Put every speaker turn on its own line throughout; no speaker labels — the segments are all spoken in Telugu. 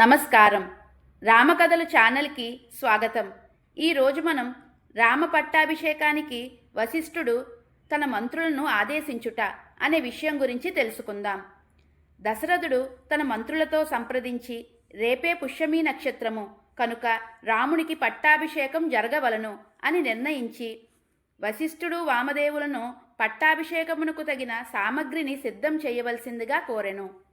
నమస్కారం. రామకథలు ఛానల్కి స్వాగతం. ఈరోజు మనం రామ పట్టాభిషేకానికి వశిష్ఠుడు తన మంత్రులను ఆదేశించుట అనే విషయం గురించి తెలుసుకుందాం. దశరథుడు తన మంత్రులతో సంప్రదించి రేపే పుష్యమీ నక్షత్రము కనుక రామునికి పట్టాభిషేకం జరగవలను అని నిర్ణయించి వశిష్ఠుడు వామదేవులను పట్టాభిషేకమునకు తగిన సామగ్రిని సిద్ధం చేయవలసిందిగా కోరెను.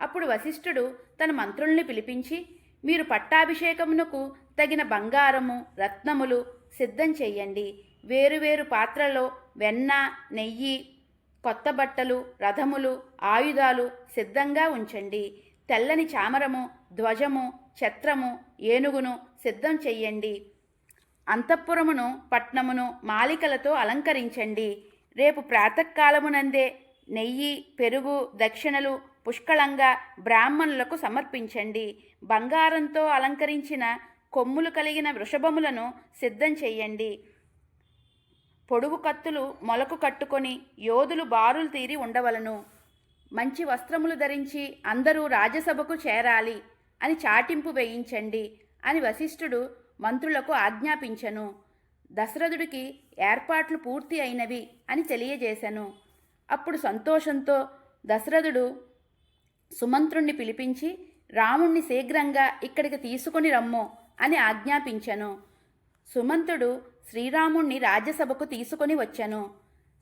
అప్పుడు వశిష్ఠుడు తన మంత్రుల్ని పిలిపించి మీరు పట్టాభిషేకమునకు తగిన బంగారము రత్నములు సిద్ధం చెయ్యండి. వేరువేరు పాత్రలో వెన్న నెయ్యి కొత్త బట్టలు రథములు ఆయుధాలు సిద్ధంగా ఉంచండి. తెల్లని చామరము ధ్వజము ఛత్రము ఏనుగును సిద్ధం చెయ్యండి. అంతఃపురమును పట్నమును మాలికలతో అలంకరించండి. రేపు ప్రాతకాలమునందే నెయ్యి పెరుగు దక్షిణలు పుష్కళంగా బ్రాహ్మణులకు సమర్పించండి. బంగారంతో అలంకరించిన కొమ్ములు కలిగిన వృషభములను సిద్ధం చెయ్యండి పొడుగు కత్తులు మొలకు కట్టుకొని యోధులు బారులు తీరి ఉండవలను. మంచి వస్త్రములు ధరించి అందరూ రాజ్యసభకు చేరాలి అని చాటింపు వేయించండి అని వశిష్ఠుడు మంత్రులకు ఆజ్ఞాపించను. దశరథుడికి ఏర్పాట్లు పూర్తి అయినవి అని తెలియజేశాను అప్పుడు సంతోషంతో దశరథుడు సుమంత్రుణ్ణి పిలిపించి రాముణ్ణి శీఘ్రంగా ఇక్కడికి తీసుకొని రమ్ము అని ఆజ్ఞాపించెను. సుమంతుడు శ్రీరాముణ్ణి రాజ్యసభకు తీసుకొని వచ్చెను.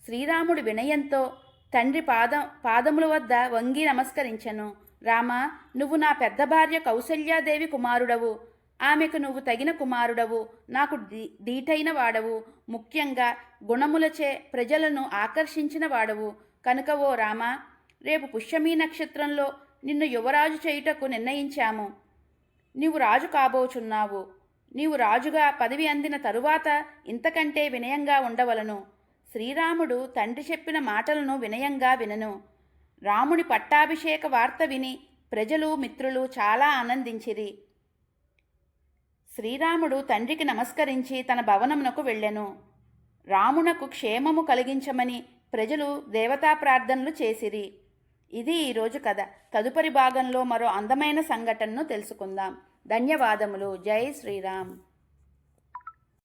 శ్రీరాముడు వినయంతో తండ్రి పాదం పాదముల వద్ద వంగి నమస్కరించెను. రామ నువ్వు నా పెద్ద భార్య కౌసల్యాదేవి కుమారుడవు. ఆమెకు నువ్వు తగిన కుమారుడవు. నాకు దీ- దీటైన వాడవు. ముఖ్యంగా గుణములచే ప్రజలను ఆకర్షించిన వాడవు. కనుక ఓ రామ రేపు పుష్యమీ నక్షత్రంలో నిన్ను యువరాజు చేయుటకు నిర్ణయించాము. నీవు రాజు కాబోచున్నావు. నీవు రాజుగా పదవి అందిన తరువాత ఇంతకంటే వినయంగా ఉండవలను. శ్రీరాముడు తండ్రి చెప్పిన మాటలను వినయంగా వినను. రాముని పట్టాభిషేక వార్త విని ప్రజలు మిత్రులు చాలా ఆనందించిరి. శ్రీరాముడు తండ్రికి నమస్కరించి తన భవనమునకు వెళ్ళెను. రామునకు క్షేమము కలిగించమని ప్రజలు దేవతా ప్రార్థనలు చేసిరి. ఇది ఈరోజు కథ. తదుపరి భాగంలో మరో అందమైన సంఘటనను తెలుసుకుందాం. ధన్యవాదములు. జై శ్రీరామ్.